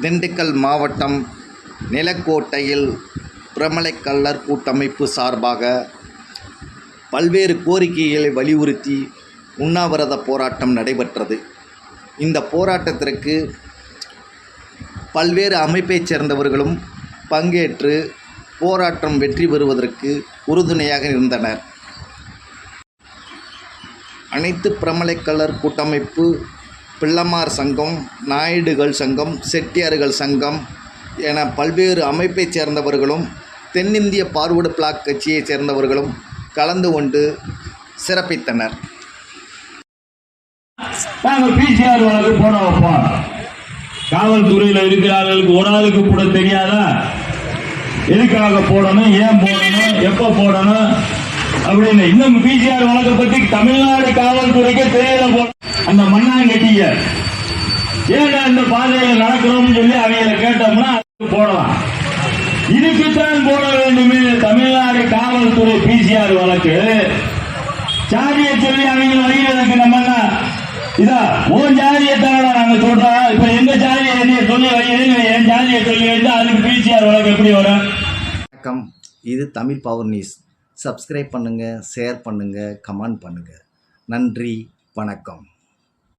திண்டுக்கல் மாவட்டம் நிலக்கோட்டையில் பிரமலைக்கல்லர் கூட்டமைப்பு சார்பாக பல்வேறு கோரிக்கைகளை வலியுறுத்தி உண்ணாவிரத போராட்டம் நடைபெற்றது. இந்த போராட்டத்திற்கு பல்வேறு அமைப்பைச் சேர்ந்தவர்களும் பங்கேற்று போராட்டம் வெற்றி பெறுவதற்கு உறுதுணையாக இருந்தனர். அனைத்து பிரமலைக்கலர் கூட்டமைப்பு பிள்ளமார் சங்கம் நாயுடுகள் சங்கம் செட்டியார்கள் சங்கம் என பல்வேறு அமைப்பைச் சேர்ந்தவர்களும் தென்னிந்திய பார்வர்டு பிளாக் கட்சியைச் சேர்ந்தவர்களும் கலந்து கொண்டு சிறப்பித்தனர். நாங்கள் பிசிஆர் வழக்கு போட வைப்போம். காவல்துறையில இருக்கிறார்களுக்கு ஒரு ஆளுக்கு கூட தெரியாதா? எதுக்காக போடணும்? ஏன் போடணும்? எப்ப போடணும்? அப்படின்னு. இன்னும் பிசிஆர் வழக்கை பத்தி தமிழ்நாடு காவல்துறைக்கு தெரியல அந்த அந்த மண்ணாங்கட்டிய ஏன்னா இந்த பாதையில நடக்கிறோம்னு சொல்லி அவங்கள கேட்டோம்னா அதுக்கு போடலாம். இதுக்குத்தான் போட வேண்டுமே தமிழ்நாடு காவல்துறை பிசிஆர் வழக்கு. சாதியை சொல்லி அவங்க வழிகளுக்கு நம்ம இதா உன் ஜாதியை தானடா நாங்க சொல்றோம். இப்ப எங்க ஜாதியை என்னைய சொல்லி வைக்கிறீங்க என் ஜாதியை சொல்லி வைத்தா அதுக்கு பிசிஆர் வழக்கு எப்படி வரும்? வணக்கம். இது தமிழ் பவர் நியூஸ். சப்ஸ்கிரைப் பண்ணுங்கள் ஷேர் பண்ணுங்கள் கமெண்ட் பண்ணுங்கள் நன்றி வணக்கம்.